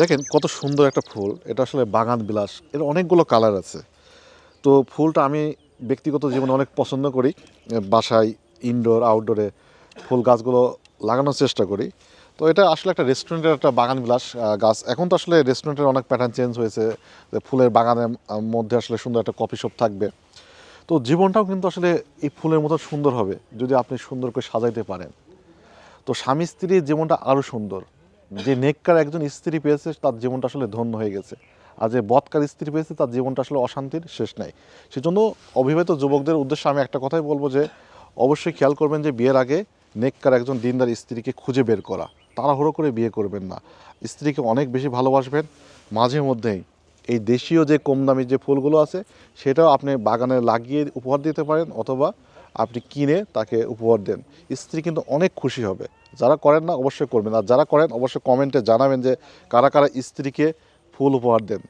দেখেন কত সুন্দর একটা ফুল। এটা আসলে বাগান বিলাস। এর অনেকগুলো কালার আছে। তো ফুলটা আমি ব্যক্তিগত জীবনে অনেক পছন্দ করি। বাসায় ইনডোর আউটডোরে ফুল গাছগুলো লাগানোর চেষ্টা করি। তো এটা আসলে একটা রেস্টুরেন্টের একটা বাগান বিলাস গাছ। এখন তো আসলে রেস্টুরেন্টের অনেক প্যাটার্ন চেঞ্জ হয়েছে ফুলের বাগানের মধ্যে আসলে সুন্দর একটা কফি শপ থাকবে। তো জীবনটাও কিন্তু আসলে এই ফুলের মতো সুন্দর হবে, যদি আপনি সুন্দর করে সাজাইতে পারেন। তো স্বামী স্ত্রীর জীবনটা আরও সুন্দর। যে নেককার একজন স্ত্রী পেয়েছে, তার জীবনটা আসলে ধন্য হয়ে গেছে। আর যে বৎকার স্ত্রী পেয়েছে, তার জীবনটা আসলে অশান্তির শেষ নাই। সেজন্য অবিবাহিত যুবকদের উদ্দেশ্যে আমি একটা কথাই বলব যে, অবশ্যই খেয়াল করবেন যে বিয়ের আগে নেককার একজন দিনদার স্ত্রীকে খুঁজে বের করা। তাড়াহুড়ো করে বিয়ে করবেন না। স্ত্রীকে অনেক বেশি ভালোবাসবেন। মাঝে মধ্যেই এই দেশীয় যে কম দামি যে ফুলগুলো আছে, সেটাও আপনি বাগানে লাগিয়ে উপহার দিতে পারেন অথবা আপনি কিনে তাকে উপহার দেন। স্ত্রী কিন্তু অনেক খুশি হবে। যারা করেন না, অবশ্যই করবেন। আর যারা করেন, অবশ্যই কমেন্টে জানাবেন যে কারা কারা স্ত্রীকে ফুল উপহার দেন।